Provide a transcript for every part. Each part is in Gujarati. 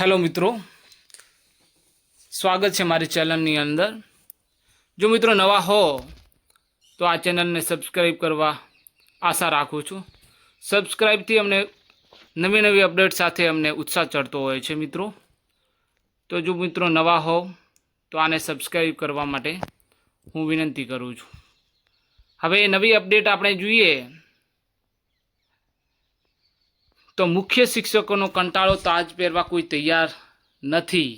હેલો મિત્રો. સ્વાગત છે મારી ચેનલની અંદર. જો મિત્રો નવા હો, તો આ ચેનલને સબસ્ક્રાઈબ કરવા આશા રાખું છું. સબસ્ક્રાઈબથી અમને નવી નવી અપડેટ સાથે અમને ઉત્સાહ ચડતો હોય છે મિત્રો. તો જો મિત્રો નવા હો, તો આને સબસ્ક્રાઈબ કરવા માટે હું વિનંતી કરું છું. હવે નવી અપડેટ આપણે જોઈએ. તો મુખ્ય શિક્ષકોનો કંટાળો તાજ પહેરવા કોઈ તૈયાર નથી.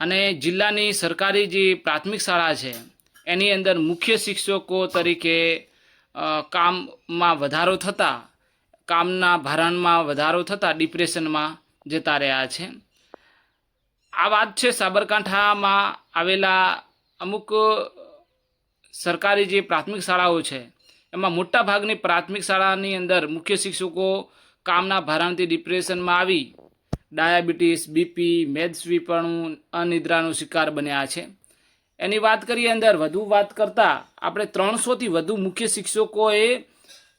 અને જિલ્લાની સરકારી જે પ્રાથમિક શાળા છે, એની અંદર મુખ્ય શિક્ષકો તરીકે કામમાં વધારો થતાં, કામના ભારણમાં વધારો થતાં ડિપ્રેશનમાં જતા રહ્યા છે. આ વાત છે સાબરકાંઠામાં આવેલા અમુક સરકારી જે પ્રાથમિક શાળાઓ છે, એમાં મોટા ભાગની પ્રાથમિક શાળાની અંદર મુખ્ય શિક્ષકો કામના ભારણથી ડિપ્રેશનમાં આવી. ડાયાબિટીસ, બીપી મેદસ્વીપણું અનિદ્રાનો શિકાર બન્યા છે. એની વાત કરીએ અંદર, વધુ વાત કરતાં આપણે ત્રણસોથી વધુ મુખ્ય શિક્ષકોએ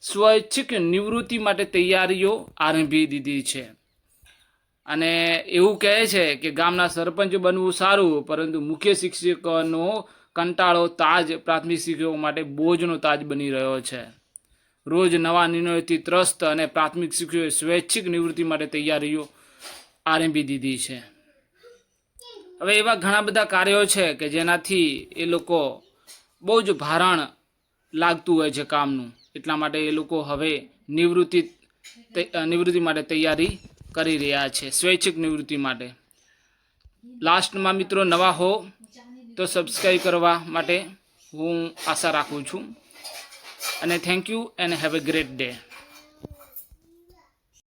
સ્વૈચ્છિક નિવૃત્તિ માટે તૈયારીઓ આરંભી દીધી છે. અને એવું કહે છે કે ગામના સરપંચ બનવું સારું, પરંતુ મુખ્ય શિક્ષકોનો કંટાળો તાજ પ્રાથમિક શિક્ષકો માટે બોજનો તાજ બની રહ્યો છે. રોજ નવા નિર્ણયોથી ત્રસ્ત અને પ્રાથમિક શિક્ષકોએ સ્વૈચ્છિક નિવૃત્તિ માટે તૈયારીઓ આરંભી દીધી છે. હવે એવા ઘણા બધા કાર્યો છે કે જેનાથી એ લોકો બહુ જ ભારણ લાગતું હોય છે કામનું. એટલા માટે એ લોકો હવે નિવૃત્તિ નિવૃત્તિ માટે તૈયારી કરી રહ્યા છે, સ્વૈચ્છિક નિવૃત્તિ માટે. લાસ્ટમાં મિત્રો નવા હો તો સબસ્ક્રાઈબ કરવા માટે હું આશા રાખું છું. અને thank you and have a great day